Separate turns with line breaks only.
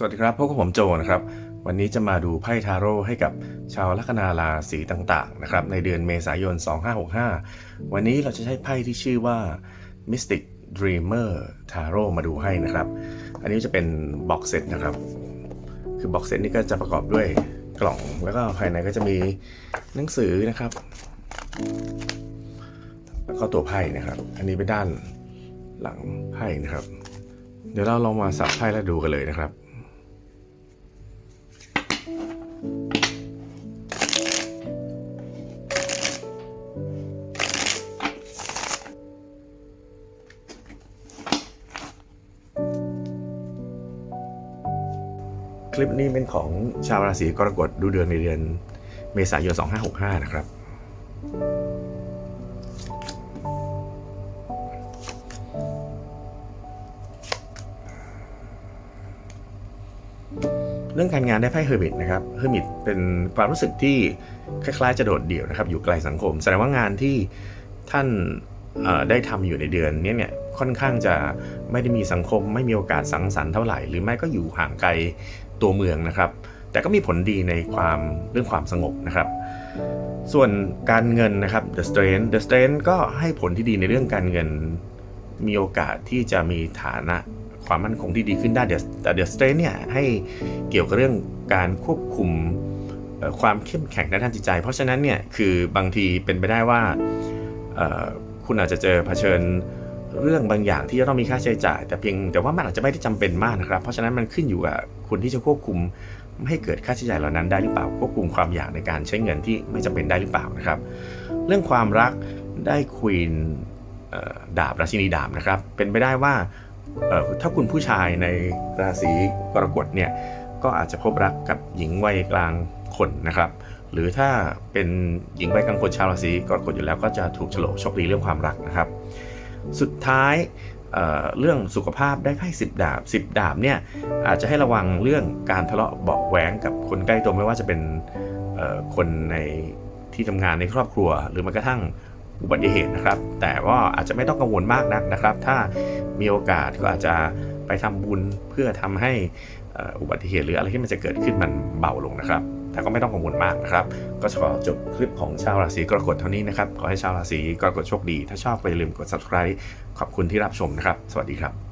สวัสดีครับพบกับผมโจนะครับ วันนี้จะมาดูไพ่ทาโร่ให้กับชาวลัคนาราศีต่างๆนะครับในเดือนเมษายน 2565 วันนี้เราจะใช้ไพ่ที่ชื่อว่า Mystic Dreamer Tarot มาดูให้นะครับ อันนี้จะเป็นบ็อกเซตนะครับ คือบ็อกเซตนี้ก็จะประกอบด้วยกล่องแล้วก็ภายในก็จะมีหนังสือนะครับ แล้วก็ตัวไพ่นะครับ อันนี้เป็นด้านหลังไพ่นะครับ เดี๋ยวเราลองมาสับไพ่แล้วดูกันเลยนะครับ คลิปนี้เป็นของชาวราศีกรกฎดูเดือนในเดือนเมษายน 2565 นะครับ รื่องการงานได้ไพ่เฮอร์มิตนะครับเฮอร์มิตเป็นความรู้สึกที่คล้ายๆจะโดดเดี่ยวนะครับ อยู่ไกลสังคม แสดงว่างานที่ท่านได้ทำอยู่ในเดือนนี้เนี่ยค่อนข้างจะไม่ได้มีสังคม ไม่มีโอกาสสังสรรค์เท่าไหร่ หรือไม่ก็อยู่ห่างไกลตัวเมืองนะครับ แต่ก็มีผลดีในความเรื่องความสงบนะครับ ส่วนการเงินนะครับ The Strength The Strength ก็ให้ผลที่ดีในเรื่องการเงินมีโอกาสที่จะมีฐานะ ความมั่นคงที่ดีขึ้นได้เดี๋ยวแต่เดี๋ยวสเตรนเนี่ยให้เกี่ยวกับเรื่องการควบคุมความเข้มแข็งในด้านจิตใจ เพราะฉะนั้นเนี่ยคือบางทีเป็นไปได้ว่าคุณอาจจะเจอเผชิญเรื่องบางอย่างที่จะต้องมีค่าใช้จ่าย แต่เพียงแต่ว่ามันอาจจะไม่ได้จำเป็นมากนะครับ เพราะฉะนั้นมันขึ้นอยู่กับคุณที่จะควบคุมไม่ให้เกิดค่าใช้จ่ายเหล่านั้นได้หรือเปล่าควบคุมความอยากในการใช้เงินที่ไม่จำเป็นได้หรือเปล่านะครับ เรื่องความรักได้ควีนดาบราชินีดาบนะครับ เป็นไปได้ว่า ถ้าคุณผู้ชายในราศีกรกฎเนี่ยก็อาจจะพบรักกับหญิงวัยกลางคนนะครับ หรือถ้าเป็นหญิงวัยกลางคนชาวราศีกรกฎอยู่แล้วก็จะถูกโฉลกโชคดีเรื่องความรักนะครับ สุดท้ายเเรื่องสุขภาพได้ไพ่สิบดาบสิบดาบเนี่ยอาจจะให้ระวังเรื่องการทะเลาะเบาแหวงกับคนใกล้ตัวไม่ว่าจะเป็นคนในที่ทำงานในครอบครัว หรือแม้กระทั่ง อุบัติเหตุนะครับ แต่ว่าอาจจะไม่ต้องกังวลมากนักนะครับ ถ้ามีโอกาสก็อาจจะไปทำบุญเพื่อทำให้อุบัติเหตุหรืออะไรที่มันจะเกิดขึ้นมันเบาลงนะครับ แต่ก็ไม่ต้องกังวลมากนะครับ ก็ขอจบคลิปของชาวราศีกรกฎเท่านี้นะครับ ขอให้ชาวราศีกรกฎโชคดี ถ้าชอบไปลืมกด subscribe ขอบคุณที่รับชมนะครับ สวัสดีครับ